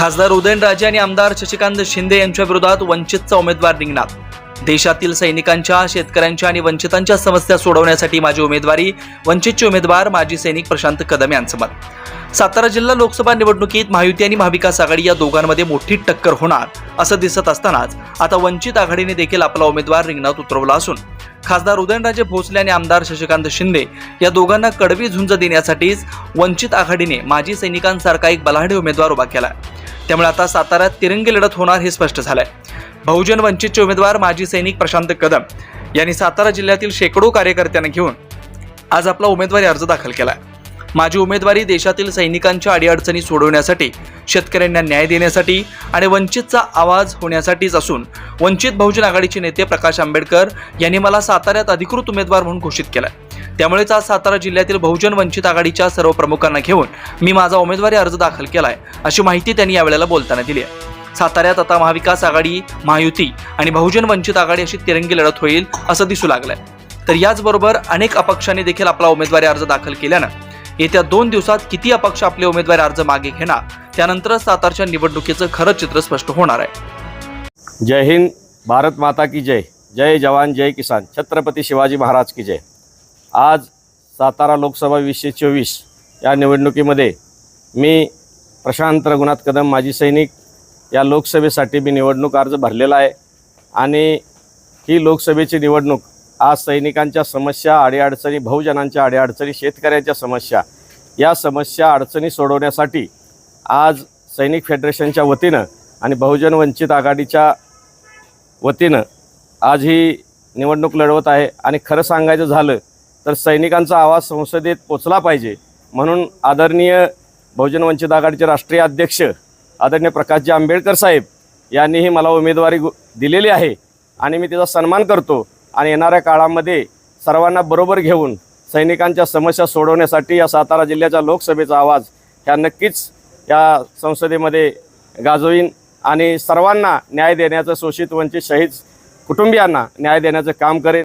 खासदार उदयनराजे आणि आमदार शशिकांत शिंदे यांच्या विरोधात वंचितचा उमेदवार रिंगणात. देशातील सैनिकांच्या शेतकऱ्यांच्या आणि वंचितांच्या समस्या सोडवण्यासाठी माझी उमेदवारी वंचितचे उमेदवार माजी सैनिक प्रशांत कदम यांचं मत. सातारा जिल्हा लोकसभा निवडणुकीत महायुती आणि महाविकास आघाडी या दोघांमध्ये मोठी टक्कर होणार असं दिसत असतानाच आता वंचित आघाडीने देखील आपला उमेदवार रिंगणात उतरवला असून खासदार उदयनराजे भोसले आणि आमदार शशिकांत शिंदे या दोघांना कडवी झुंज देण्यासाठीच वंचित आघाडीने माजी सैनिकांसारखा एक बलाढ्य उमेदवार उभा केला त्यामुळे आता साताऱ्यात तिरंगी लढत होणार हे स्पष्ट झालंय. बहुजन वंचितचे उमेदवार माजी सैनिक प्रशांत कदम यांनी सातारा जिल्ह्यातील शेकडो कार्यकर्त्यांना घेऊन आज आपला उमेदवारी अर्ज दाखल केला माझी उमेदवारी देशातील सैनिकांच्या अडीअडचणी सोडवण्यासाठी शेतकऱ्यांना न्याय देण्यासाठी आणि वंचितचा आवाज होण्यासाठीच असून वंचित बहुजन आघाडीचे नेते प्रकाश आंबेडकर यांनी मला साताऱ्यात अधिकृत उमेदवार म्हणून घोषित केलाय. त्यामुळेच आज सातारा जिल्ह्यातील बहुजन वंचित आघाडीच्या सर्व प्रमुखांना घेऊन मी माझा उमेदवारी अर्ज दाखल केलाय अशी माहिती त्यांनी यावेळेला बोलताना दिली आहे. साताऱ्यात आता महाविकास आघाडी महायुती आणि बहुजन वंचित आघाडी अशी तिरंगी लढत होईल असं दिसू लागलंय. तर याचबरोबर अनेक अपक्षांनी देखील आपला उमेदवारी अर्ज दाखल केल्यानं येत्या दोन दिवसात किती अपक्ष आपले उमेदवारी अर्ज मागे घेणार त्यानंतरच सातारच्या निवडणुकीचं खरं चित्र स्पष्ट होणार आहे. जय हिंद भारत माता की जय. जय जवान जय किसान. छत्रपती शिवाजी महाराज की जय. आज सातारा लोकसभा वीसशे चोवीस या निवडणुकीमध्ये मी प्रशांत रघुनाथ कदम माजी सैनिक या लोकसभेसाठी मी निवडणूक अर्ज भरलेला आहे. आणि ही लोकसभेची निवडणूक आज सैनिकांच्या समस्या अडीअडचणी बहुजनांच्या अडीअडचणी शेतकऱ्यांच्या समस्या या समस्या अडचणी सोडवण्यासाठी आज सैनिक फेडरेशनच्या वतीनं आणि बहुजन वंचित आघाडीच्या वतीनं आज ही निवडणूक लढवत आहे. आणि खरं सांगायचं झालं तर सैनिकांचा आवाज संसदेत पोचला पाहिजे. म्हणून आदरणीय बहुजन वंचित आघाडीचे राष्ट्रीय अध्यक्ष आदरणीय प्रकाशजी आंबेडकर साहेब यांनीही मला उमेदवारी गु- दिलेली आहे आणि मी त्याचा सन्मान करतो आणि येणाऱ्या काळामध्ये सर्वांना बरोबर घेऊन सैनिकांच्या समस्या सोडवण्यासाठी या सातारा जिल्ह्याच्या लोकसभेचा आवाज ह्या नक्कीच या संसदेमध्ये गाजवीन आणि सर्वांना न्याय देण्याचं शोषित वंचित शहीद कुटुंबियांना न्याय देण्याचं काम करेन.